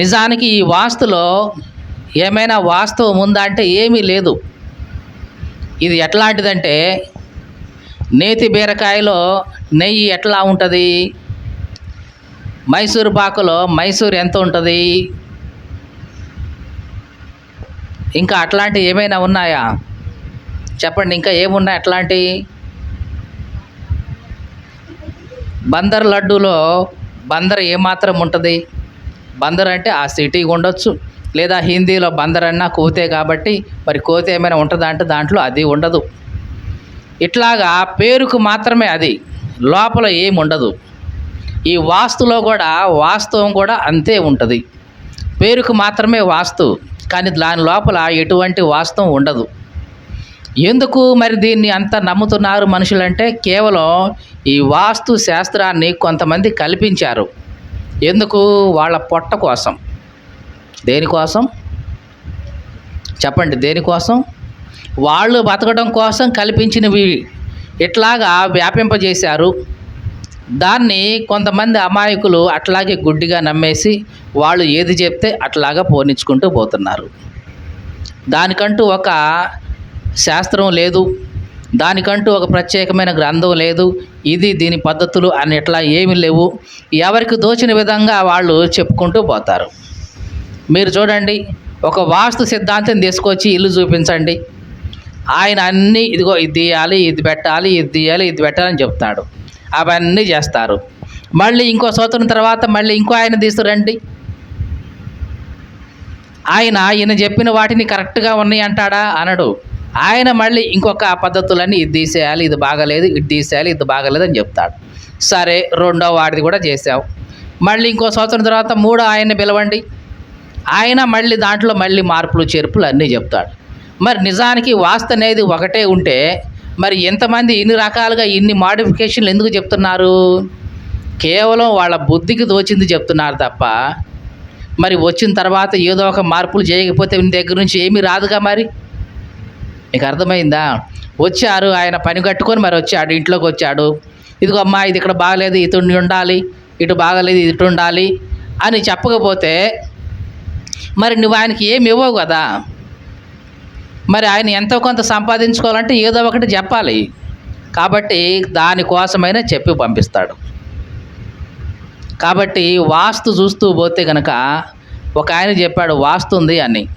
నిజానికి ఈ వాస్తులో ఏమైనా వాస్తవం ఉందా అంటే ఏమీ లేదు. ఇది ఎట్లాంటిదంటే నేతి బీరకాయలో నెయ్యి ఎట్లా ఉంటుంది? మైసూరు పాకులో మైసూర్ ఎంత ఉంటుంది? ఇంకా అట్లాంటివి ఏమైనా ఉన్నాయా? చెప్పండి ఇంకా ఏమున్నాయి అట్లాంటి? బందర్ లడ్డూలో బందర్ ఏమాత్రం ఉంటుంది? బందర్ అంటే ఆ సిటీ ఉండొచ్చు. లేదా హిందీలో బందర్ అన్నా కోతే కాబట్టి మరి కోతే ఏమైనా ఉంటుందా అంటే దాంట్లో అది ఉండదు. ఇట్లాగా పేరుకు మాత్రమే అది. లోపల ఏమి ఉండదు. ఈ వాస్తులో కూడా వాస్తవం కూడా అంతే ఉంటుంది. పేరుకు మాత్రమే వాస్తు. కానీ దాని లోపల ఎటువంటి వాస్తవం ఉండదు. ఎందుకు మరి దీన్ని అంత నమ్ముతున్నారు మనుషులంటే కేవలం ఈ వాస్తు శాస్త్రాన్ని కొంతమంది కల్పించారు. ఎందుకు వాళ్ళ పొట్ట కోసం? దేనికోసం చెప్పండి దేనికోసం వాళ్ళు బతకడం కోసం కల్పించినవి ఇట్లాగా వ్యాపింపజేశారు. దాన్ని కొంతమంది అమాయకులు అట్లాగే గుడ్డిగా నమ్మేసి వాళ్ళు ఏది చెప్తే అట్లాగా పోనిచ్చుకుంటూ పోతున్నారు. దానికంటూ ఒక శాస్త్రం లేదు. దానికంటూ ఒక ప్రత్యేకమైన గ్రంథం లేదు. ఇది దీని పద్ధతులు అని ఇట్లా ఏమీ లేవు. ఎవరికి దోచిన విధంగా వాళ్ళు చెప్పుకుంటూ పోతారు. మీరు చూడండి ఒక వాస్తు సిద్ధాంతం తీసుకొచ్చి ఇల్లు చూపించండి. ఆయన అన్నీ ఇదిగో ఇది తీయాలి ఇది పెట్టాలి ఇది తీయాలి ఇది పెట్టాలని చెప్తాడు. అవన్నీ చేస్తారు. మళ్ళీ ఇంకో సంవత్సరం తర్వాత మళ్ళీ ఇంకో ఆయన తీసుకురండి. ఆయన ఈయన చెప్పిన వాటిని కరెక్ట్గా ఉన్నాయి అంటాడా? అనడు. ఆయన మళ్ళీ ఇంకొక పద్ధతులన్నీ ఇది తీసేయాలి ఇది బాగలేదు ఇది తీసేయాలి ఇది బాగలేదు అని చెప్తాడు. సరే రెండో వాడిది కూడా చేసావు మళ్ళీ ఇంకో సంవత్సరం తర్వాత మూడో ఆయన్ని పిలవండి. ఆయన మళ్ళీ దాంట్లో మళ్ళీ మార్పులు చేర్పులు అన్నీ చెప్తాడు. మరి నిజానికి వాస్తు అనేది ఒకటే ఉంటే మరి ఎంతమంది ఇన్ని రకాలుగా ఇన్ని మాడిఫికేషన్లు ఎందుకు చెప్తున్నారు? కేవలం వాళ్ళ బుద్ధికి తోచింది చెప్తున్నారు తప్ప మరి వచ్చిన తర్వాత ఏదో ఒక మార్పులు చేయకపోతే మీ దగ్గర నుంచి ఏమీ రాదుగా మరి? మీకు అర్థమైందా? వచ్చారు ఆయన పని కట్టుకొని మరి వచ్చాడు ఇంట్లోకి వచ్చాడు. ఇదిగో అమ్మా ఇది ఇక్కడ బాగలేదు ఇటు ఉండాలి ఇటు బాగలేదు ఇటు ఉండాలి అని చెప్పకపోతే మరి నువ్వు ఆయనకి ఏమి ఇవ్వవు కదా? మరి ఆయన ఎంతో కొంత సంపాదించుకోవాలంటే ఏదో ఒకటి చెప్పాలి. కాబట్టి దానికోసమైనా చెప్పి పంపిస్తాడు. కాబట్టి వాస్తు చూస్తూ పోతే కనుక ఒక ఆయన చెప్పాడు వాస్తు ఉంది అని.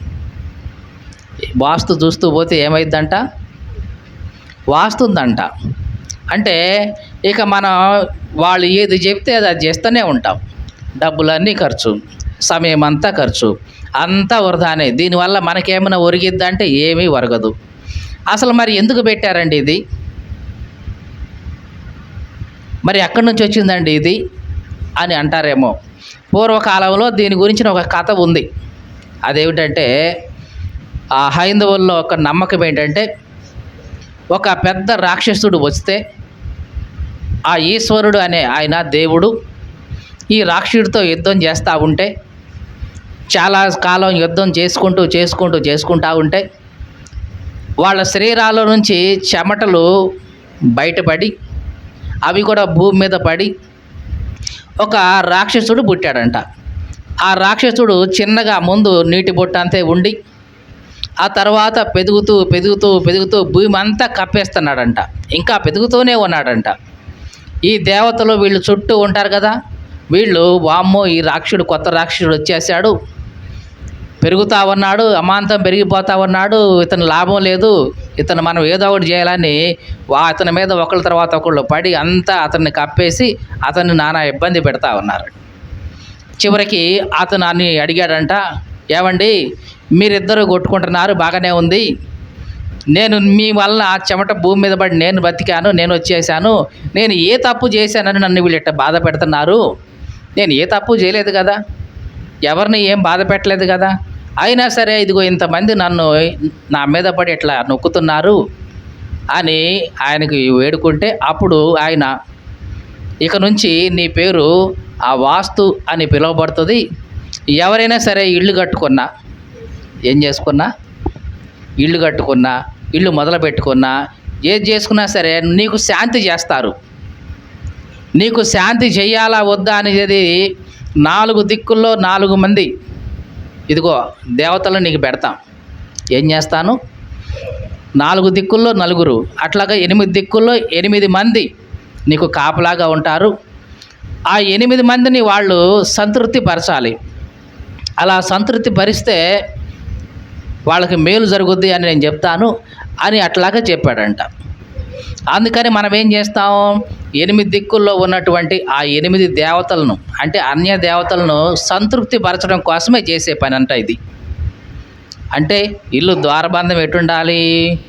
వాస్తు చూస్తూ పోతే ఏమైందంట వాస్తుందంట. అంటే ఇక మనం వాళ్ళు ఏది చెప్తే అది అది చేస్తూనే ఉంటాం. డబ్బులన్నీ ఖర్చు సమయం అంతా ఖర్చు అంతా వృధానే దీనివల్ల మనకేమైనా ఒరిగిద్దంటే ఏమీ ఒరగదు. అసలు మరి ఎందుకు పెట్టారండి ఇది? మరి ఎక్కడి నుంచి వచ్చిందండి ఇది? అని అంటారేమో. పూర్వకాలంలో దీని గురించిన ఒక కథ ఉంది. అదేమిటంటే ఆ హైందవుల్లో ఒక నమ్మకం ఏంటంటే ఒక పెద్ద రాక్షసుడు వస్తే ఆ ఈశ్వరుడు అనే ఆయన దేవుడు ఈ రాక్షసుడితో యుద్ధం చేస్తూ ఉంటే చాలా కాలం యుద్ధం చేసుకుంటూ చేసుకుంటూ చేసుకుంటూ ఉంటే వాళ్ళ శరీరాల నుంచి చెమటలు బయటపడి అవి కూడా భూమి మీద పడి ఒక రాక్షసుడు పుట్టాడంట. ఆ రాక్షసుడు చిన్నగా ముందు నీటి బొట్ట అంతే ఉండి ఆ తర్వాత పెరుగుతూ పెరుగుతూ పెరుగుతూ భూమి అంతా కప్పేస్తున్నాడంట. ఇంకా పెరుగుతూనే ఉన్నాడంట. ఈ దేవతలు వీళ్ళు చుట్టూ ఉంటారు కదా వీళ్ళు వామ్మో ఈ రాక్షుడు కొత్త రాక్షసుడు వచ్చేసాడు పెరుగుతా ఉన్నాడు అమాంతం పెరిగిపోతా ఉన్నాడు ఇతను లాభం లేదు ఇతను మనం ఏదో ఒకటి చేయాలని వా అతని మీద ఒకళ్ళ తర్వాత ఒకళ్ళు పడి అంతా అతన్ని కప్పేసి అతన్ని నానా ఇబ్బంది పెడతా ఉన్నారు. చివరికి అతను అని అడిగాడంట ఏమండి మీరిద్దరూ కొట్టుకుంటున్నారు బాగానే ఉంది. నేను మీ వల్ల ఆ చెమట భూమి మీద పడి నేను బతికాను నేను వచ్చేసాను. నేను ఏ తప్పు చేశానని నన్ను వీళ్ళు ఇట్ట బాధ పెడుతున్నారు? నేను ఏ తప్పు చేయలేదు కదా? ఎవరిని ఏం బాధ పెట్టలేదు కదా? అయినా సరే ఇదిగో ఇంతమంది నన్ను నా మీద పడి ఇట్లా నొక్కుతున్నారు అని ఆయనకి వేడుకుంటే అప్పుడు ఆయన ఇక నుంచి నీ పేరు ఆ వాస్తు అని పిలువబడుతుంది. ఎవరైనా సరే ఇల్లు కట్టుకున్నా ఏం చేసుకున్నా? ఇల్లు కట్టుకున్నా ఇల్లు మొదలు పెట్టుకున్నా ఏది చేసుకున్నా సరే నీకు శాంతి చేస్తారు. నీకు శాంతి చేయాలా వద్దా అనేది నాలుగు దిక్కుల్లో నాలుగు మంది. ఇదిగో దేవతలు నీకు పెడతాం. ఏం చేస్తాను? నాలుగు దిక్కుల్లో నలుగురు అట్లాగా ఎనిమిది దిక్కుల్లో ఎనిమిది మంది నీకు కాపలాగా ఉంటారు. ఆ ఎనిమిది మందిని వాళ్ళు సంతృప్తి పరచాలి అలా సంతృప్తి పరిస్తే వాళ్ళకి మేలు జరుగుద్ది అని నేను చెప్తాను అని అట్లాగా చెప్పాడంట. అందుకని మనం ఏం చేస్తాం? ఎనిమిది దిక్కుల్లో ఉన్నటువంటి ఆ ఎనిమిది దేవతలను అంటే అన్య దేవతలను సంతృప్తి పరచడం కోసమే చేసే పని అంట ఇది. అంటే ఇల్లు ద్వారబంధం ఎటుండాలి?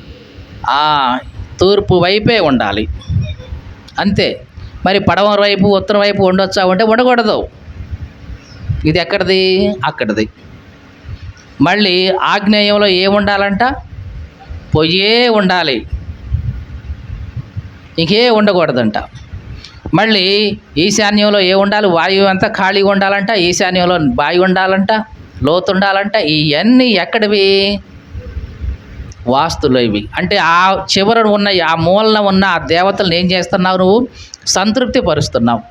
ఆ తూర్పు వైపే ఉండాలి. అంతే. మరి పడమర వైపు ఉత్తరం వైపు ఉండొచ్చా? అంటే ఉండకూడదు. ఇది ఎక్కడిది? అక్కడిది. మళ్ళీ ఆగ్నేయంలో ఏముండాలంట? ఉండాలంట పొయ్యే ఉండాలి. ఇంకే ఉండకూడదంట. మళ్ళీ ఈశాన్యంలో ఏ ఉండాలి? వాయువు అంతా ఖాళీగా ఉండాలంట. ఈశాన్యంలో బావి ఉండాలంట. లోతు ఉండాలంట. ఇవన్నీ ఎక్కడివి? వాస్తులు ఇవి. అంటే ఆ చివరన ఉన్న ఆ మూలన ఉన్న ఆ దేవతలను ఏం చేస్తున్నావు నువ్వు? సంతృప్తి పరుస్తున్నావు.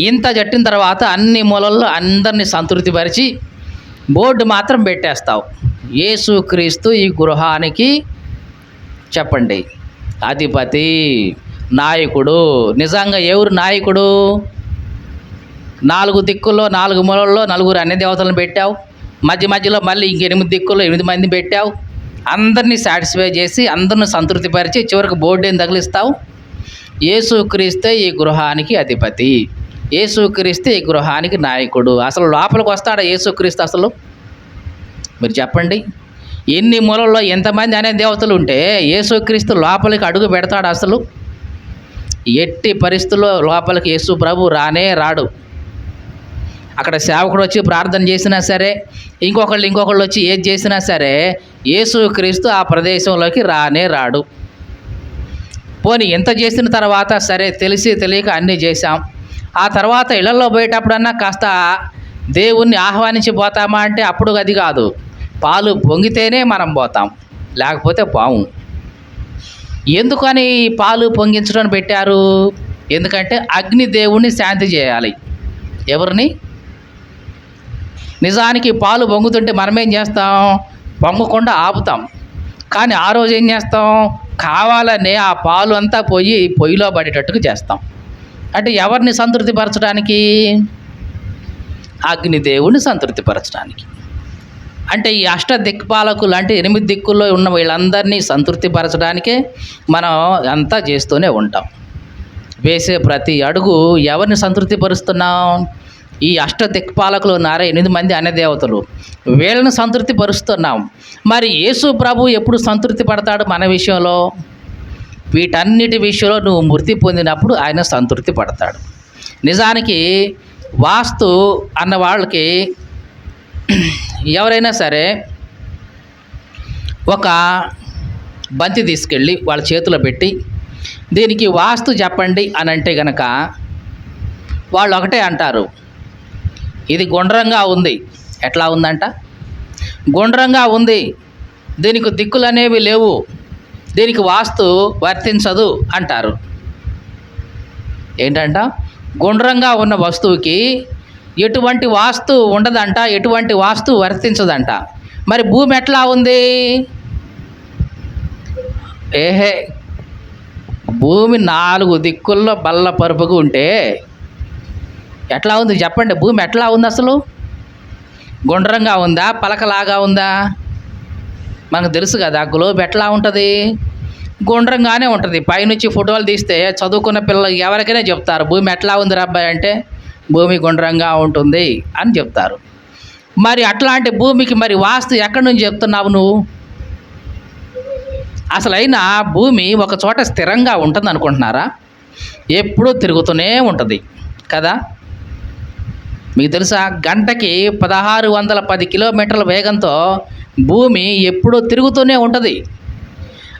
ఇంత జట్టిన తర్వాత అన్ని మూలల్లో అందరినీ సంతృప్తిపరిచి బోర్డు మాత్రం పెట్టేస్తావు. యేసుక్రీస్తు ఈ గృహానికి చెప్పండి. అధిపతి నాయకుడు. నిజంగా ఎవరు నాయకుడు? నాలుగు దిక్కుల్లో నాలుగు మూలల్లో నలుగురు అన్ని దేవతలను పెట్టావు. మధ్య మధ్యలో మళ్ళీ ఇంక ఎనిమిది దిక్కుల్లో ఎనిమిది మంది పెట్టావు. అందరినీ సాటిస్ఫై చేసి అందరిని సంతృప్తిపరిచి చివరికి బోర్డు ఏం తగిలిస్తావు యేసుక్రీస్తే ఈ గృహానికి అధిపతి. ఏసుక్రీస్తు ఈ గృహానికి నాయకుడు. అసలు లోపలికి వస్తాడా యేసుక్రీస్తు అసలు? మీరు చెప్పండి. ఎన్ని మూలల్లో ఎంతమంది అనే దేవతలు ఉంటే యేసుక్రీస్తు లోపలికి అడుగు పెడతాడు అసలు? ఎట్టి పరిస్థితుల్లో లోపలికి యేసు ప్రభు రానే రాడు. అక్కడ సేవకుడు వచ్చి ప్రార్థన చేసినా సరే ఇంకొకళ్ళు ఇంకొకళ్ళు వచ్చి ఏది చేసినా సరే యేసుక్రీస్తు ఆ ప్రదేశంలోకి రానే రాడు. పోనీ ఎంత చేసిన తర్వాత సరే తెలిసి తెలియక అన్నీ చేశాం. ఆ తర్వాత ఇళ్ళలో పోయేటప్పుడన్నా కాస్త దేవుణ్ణి ఆహ్వానించి పోతామా అంటే అప్పుడు అది కాదు. పాలు పొంగితేనే మనం పోతాం. లేకపోతే పాము. ఎందుకని పాలు పొంగించడం పెట్టారు? ఎందుకంటే అగ్ని దేవుణ్ణి శాంతి చేయాలి. ఎవరిని? నిజానికి పాలు పొంగుతుంటే మనమేం చేస్తాం? పొంగకుండా ఆపుతాం. కానీ ఆ రోజు ఏం చేస్తాం? కావాలనే ఆ పాలు అంతా పోయి పొయ్యిలో పడేటట్టుగా చేస్తాం. అంటే ఎవరిని సంతృప్తిపరచడానికి? అగ్నిదేవుని సంతృప్తిపరచడానికి. అంటే ఈ అష్ట దిక్పాలకులు అంటే ఎనిమిది దిక్కుల్లో ఉన్న వీళ్ళందరినీ సంతృప్తిపరచడానికే మనం అంతా చేస్తూనే ఉంటాం. వేసే ప్రతి అడుగు ఎవరిని సంతృప్తిపరుస్తున్నాం? ఈ అష్ట దిక్పాలకులు ఉన్నారే? ఎనిమిది మంది అనే దేవతలు వీళ్ళని సంతృప్తి పరుస్తున్నాం మరి యేసు ప్రభు ఎప్పుడు సంతృప్తి పడతాడు మన విషయంలో? వీటన్నిటి విషయంలో నువ్వు మృతి పొందినప్పుడు ఆయన సంతృప్తి పడతాడు. నిజానికి వాస్తు అన్న వాళ్ళకి ఎవరైనా సరే ఒక బంతి తీసుకెళ్ళి వాళ్ళ చేతిలో పెట్టి దీనికి వాస్తు చెప్పండి అని అంటే గనక వాళ్ళు ఒకటే అంటారు. ఇది గుండ్రంగా ఉంది. ఎట్లా ఉందంట? గుండ్రంగా ఉంది. దీనికి దిక్కులు అనేవి లేవు. దీనికి వాస్తు వర్తించదు అంటారు. ఏంటంట? గుండ్రంగా ఉన్న వస్తువుకి ఎటువంటి వాస్తు ఉండదంట ఎటువంటి వాస్తు వర్తించదంట. మరి భూమి ఎట్లా ఉంది? ఏహే భూమి నాలుగు దిక్కుల్లో బల్ల పరుపుగా ఉంటే ఎట్లా ఉంది? చెప్పండి భూమి ఎట్లా ఉంది అసలు? గుండ్రంగా ఉందా? పలకలాగా ఉందా? మనకు తెలుసు కదా గ్లోబ్ ఎట్లా ఉంటుంది? గుండ్రంగానే ఉంటుంది. పైనుంచి ఫోటోలు తీస్తే చదువుకున్న పిల్లలు ఎవరికైనా చెప్తారు భూమి ఎట్లా ఉంది అబ్బాయి? అంటే భూమి గుండ్రంగా ఉంటుంది అని చెప్తారు. మరి అట్లాంటి భూమికి మరి వాస్తు ఎక్కడి నుంచి చెప్తున్నావు నువ్వు? అసలైన భూమి ఒక చోట స్థిరంగా ఉంటుంది అనుకుంటున్నారా ఎప్పుడూ తిరుగుతూనే ఉంటుంది కదా? మీకు తెలుసా? గంటకి పదహారు వందల పది కిలోమీటర్ల వేగంతో భూమి ఎప్పుడూ తిరుగుతూనే ఉంటుంది.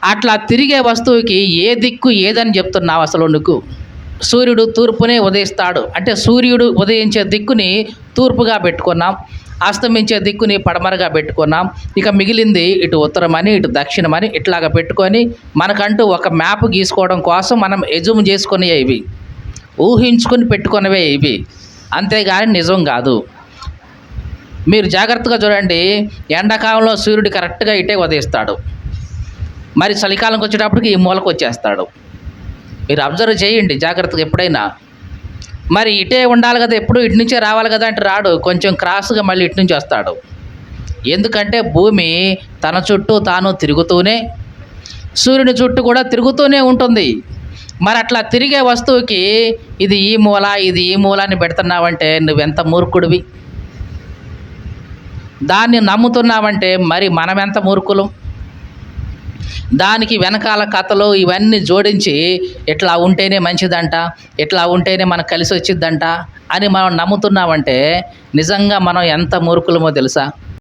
అట్లా తిరిగే వస్తువుకి ఏ దిక్కు ఏదని చెప్తున్నావు అసలు నువ్వు? సూర్యుడు తూర్పునే ఉదయిస్తాడు. అంటే సూర్యుడు ఉదయించే దిక్కుని తూర్పుగా పెట్టుకున్నాం. అస్తమించే దిక్కుని పడమరగా పెట్టుకున్నాం. ఇక మిగిలింది ఇటు ఉత్తరమని ఇటు దక్షిణమని ఇట్లాగా పెట్టుకొని మనకంటూ ఒక మ్యాప్ గీసుకోవడం కోసం మనం ఎజుమ్ చేసుకునే ఇవి ఊహించుకొని పెట్టుకున్నవే ఇవి. అంతేగాని నిజం కాదు. మీరు జాగ్రత్తగా చూడండి. ఎండాకాలంలో సూర్యుడు కరెక్ట్గా ఇటే ఉదయిస్తాడు. మరి చలికాలంకి వచ్చేటప్పటికి ఈ మూలకు వచ్చేస్తాడు. మీరు అబ్జర్వ్ చేయండి జాగ్రత్తగా ఎప్పుడైనా. మరి ఇటే ఉండాలి కదా ఎప్పుడు ఇటు నుంచే రావాలి కదా అంటే రాడు. కొంచెం క్రాస్గా మళ్ళీ ఇటు నుంచి వస్తాడు. ఎందుకంటే భూమి తన చుట్టూ తాను తిరుగుతూనే సూర్యుని చుట్టూ కూడా తిరుగుతూనే ఉంటుంది. మరి అట్లా తిరిగే వస్తువుకి ఇది ఈ మూల ఇది ఈ మూల అని పెడుతున్నావంటే నువ్వెంత మూర్ఖుడివి? దాన్ని నమ్ముతున్నామంటే మరి మనమెంత మూర్ఖులం? దానికి వెనకాల కథలు ఇవన్నీ జోడించి ఇట్లా ఉంటేనే మంచిదంట ఇట్లా ఉంటేనే మనకు కలిసి వచ్చిద్దంట అని మనం నమ్ముతున్నామంటే నిజంగా మనం ఎంత మూర్ఖులమో తెలుసా?